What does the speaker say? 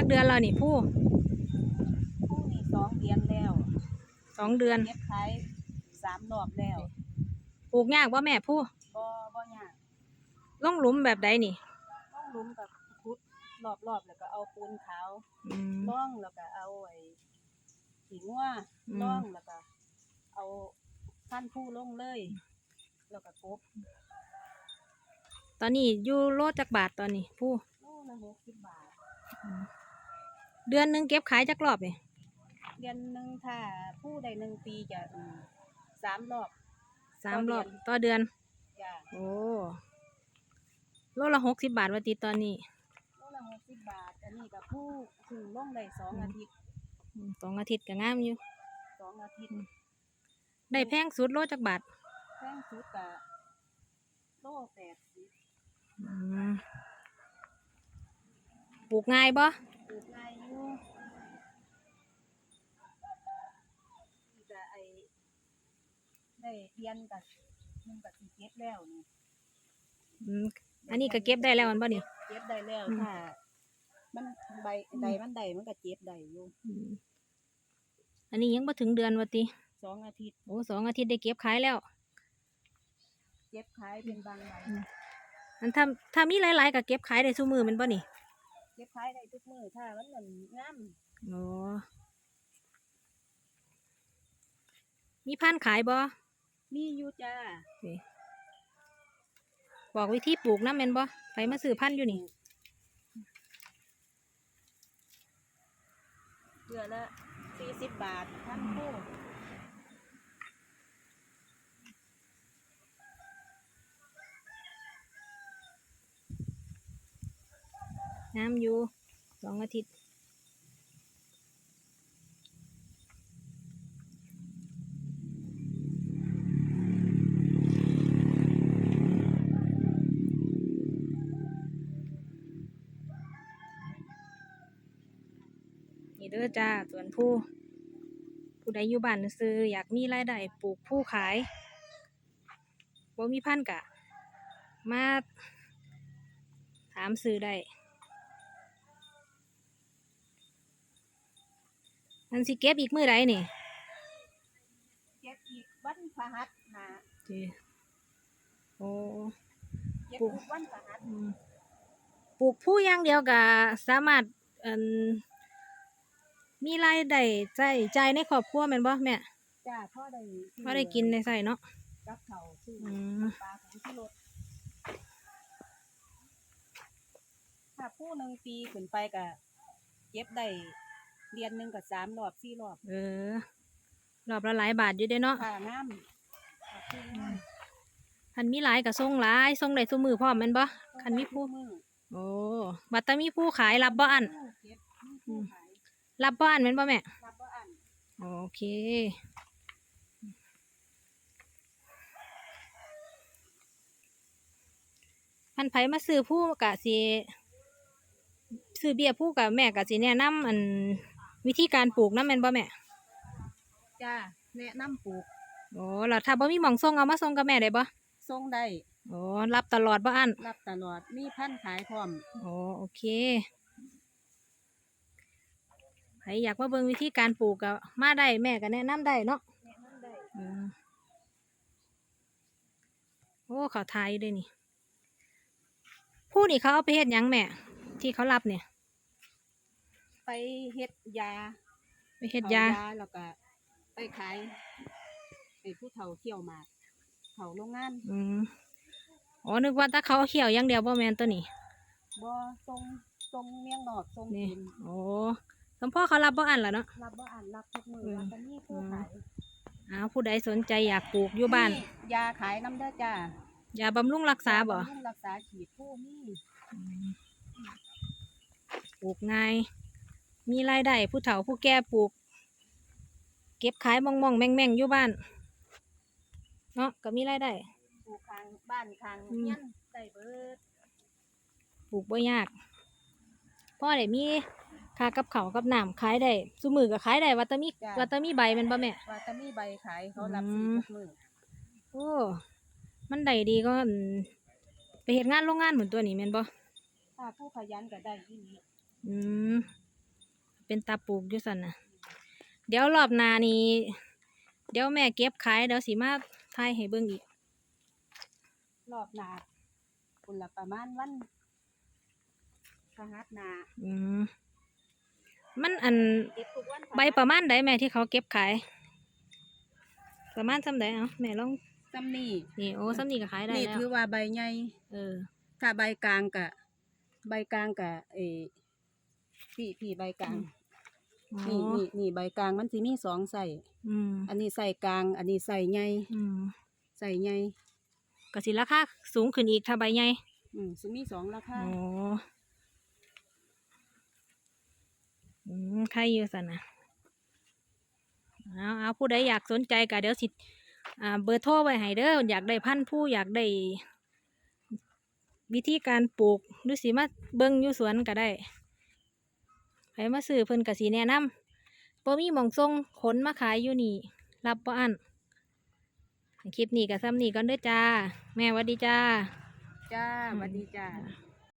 จักเดือนแล้วนี่ผู้ผู้นี่สองเดือนแล้วสองเดือนเก็บขายสามรอบแล้วปลูกยากว่าแม่ผู้บ่บ่ยากลงหลุมแบบใดนี่ต้องลุ้มกับคุดรอบๆแล้วก็เอาปูนขาวอืมร่องแล้วก็เอาไอ้หิงว่าอืมร่องแล้วก็ เอาขั้นผู้ลงเลย แล้วก็กบตอนนี้อยู่โลจักบาทตอนนี้ผู้โลละหกสิบบาท เดือนหนึงเก็บขายจักรอบนี่เดือนหนึ่งถ้าผู้ใดหนึ่งปีจะอืมสามรอบ สามรอบต่อเดือนต่อเดือนจ้ะโอ้โลละหกสิบบาทวันตีตอนนี้โลละหกสิบบาท อันนี้กับผู้ถึงลงได้สองอาทิตย์อืมสองอาทิตย์ก็งามอยู่ สองอาทิตย์ได้แพงสุดโลจักบาทแป้งสุดกับโลแปดสิบอืมปลูกง่ายบ่ ปลูกง่ายอยู่นี่ก็ไอ ได้เรียนกับมึงกับสีเก็บแล้วนี่อืมอันนี้ก็เก็บได้แล้วมันบ่นี่ เก็บได้แล้วอืมถ้ามันใบใดมันใดมันก็เก็บได้อยู่อืมอันนี้ยังบ่ถึงเดือนวะติสองอาทิตย์โอ้สองอาทิตย์ได้เก็บขายแล้วเก็บขายเป็นบางวันอันถ้าถ้ามีหลายๆก็เก็บขายได้ซุมือแมันบ่นี่เก็บขายได้ทุกมื้อถ้ามันนั่นงามโอ้มีพันธุ์ขายบ่ มีอยู่จ้านี่บอกวิธีปลูกนะแม่นบ่ไปมาซื้อพันธุ์อยู่นี่เดือนละสี่สิบบาทพันคู่น้ำอยู่สองอาทิตย์ ด้อจ้าส่วนผู้ผู้ใดอยู่บ้านซื้ออยากมีรายได้ปลูกผู้ขายบ่มีพันธุ์กะ มาถามซื้อได้มันสิเก็บอีกมือใดนี่เก็บอีกวันพฤหัสหาจีโอ้เก็บปลูกทุกวันพฤหัสอืมปลูกผู้อย่างเดียวก็สามารถเอิ่น มีรายได้ใจใจายในครอบครัวแม่นบ่แม่จ้าพ่อได้ซื้อพอได้กินได้ใส่เนาะ กับเขาวซื้อออืมปลาของที่รถถ้าผู้หนึ่งปีขึ้นไปก็เก็บได้เดือนหนึ่งกับสามรอบสี่รอบเออรอบละหลายบาทอยู่เด้เนาะค่าน้ำค่าผู้น้ำคันมีหลายก็ส่งหลายส่งได้ซุมือพร้อมแม่นบ่คันมีผู้มือโอ้บัดแต่มีผู้ขายรับบ่อัน ผู้เก็บมีผู้ขาย รับบ่อันแม่นบ่แม่รับบ่อันโอเค พันไผมาซื้อผู้กะสิซื้อเบี้ยผู้กับแม่กะสิแนะนำอันวิธีการปลูกนำแม่นบ่แม่จ้าแนะนำปลูกโอ้แล้วถ้าบ่มีหม่องส่งเอามาส่งกับแม่ได้บ่ส่งได้โอ้รับตลอดบ่อันรับตลอดมีพันธุ์ขายพร้อมโอ้โอเคใค รอยากมาเบิ่งวิธีการปลูกก็มาได้แม่ก็แนะนำได้เนาะแนะนำได้อืมโอ้เขาทายอยู่ด้วยนี่ ผู้นี่เขาเอาไปเฮ็ดหยังแม่ ที่เขารับเนี่ย ไปเฮ็ดยาไปเฮ็ดยาเอแล้วก็ไปขายให้ผู้เฒ่าเที่ยวหมากเฒ่าโรงงานอืมอ๋อนึกว่าถ้าเขาเอาเขียวอย่างเดียวบ่แมนตัวนี้ บ่ทรงทรงเมียงนอกทรงนี่ กินโอ้ สมพ่อเขารับบ่อันแล้วเนาะ รับบ่อ่านรับทุกมืออืมรับแต่นี่ผู้ขายอ้าวผู้ใดสนใจอยากปลูกอยู่บ้าน มียาขายน้ำเด้อจ้ายาบำรุงรักษาบ่บำรุงรักษาฉีดผู้มีอืมปลูกง่าย มีรายได้ผู้เฒ่าผู้แก่ปลูก เก็บขายมองมองๆแม่งแม่งๆอยู่บ้าน เนาะก็มีรายได้ปลูกข้างบ้านข้างอืมเฮียนได้เบิดปลูกบ่ยากพ่อได้มี ค่ากับเขาวกับน้ำขายได้ซุมือก็ขายได้ว่าแตมีว่าแตมีใบแมันบ่แม่ ว่าแต่มีใบขายเขารับอืซื้อม ทุกมือโอ้มันได้ดีก็อืมไปเฮ็ดงานโรงงานเหมือนตัวนี้แม่นบ่ถ้าผู้ขยันก็ได้อีหลีอืมเป็นตาปลูกอยู่สันนะเดี๋ยวรอบหนานี้เดี๋ยวแม่เก็บขายเดี๋ยวสิมาทายให้เบิ่งอีก รอบหน้าคุณละประมาณวันพฤหัสหน้าอืม มันอันเก็บทุกวันใบประมาณใดแม่ที่เขาเก็บขาย ประมาณซ้ำใดเอ้าแม่ลองซ้ำนี่นี่โอ้ซ้ำนี่ก็ขายได้นี่แล้วถือว่าใบใหญ่เออ ถ้าใบกลางกะ ใบกลางกะเออพี่พี่ใบกลางอ๋อนี่นี่นี่ใบกลางมันสิมีสองใส่อืมอันนี้ใส่กลาง อันนี้ใส่ใหญ่อืมใส่ใหญ่ก็สิราคาสูงขึ้นอีกถ้าใบใหญ่อืมสิมีสองราคาอ๋อ อืมใครอยู่สนนะเอาเอาผู้ใดอยากสนใจก็เดี๋ยวสิอ่าเบอร์โทรไว้ให้เด้ออยากได้พันธุ์ผู้อยากได้ วิธีการปลูกหรือสิมาเบิ่งอยู่สวนก็ได้ใครมาซื้อเพิ่นก็สิแนะนำบ่มีหมองทรงขนมาขายอยู่นี่ รับบ่อันคลิปนี้ก็ซ้ำนี่ก่อนเด้อจ้า แม่หวัดดีจ้า จ้าสวัสดีจ้า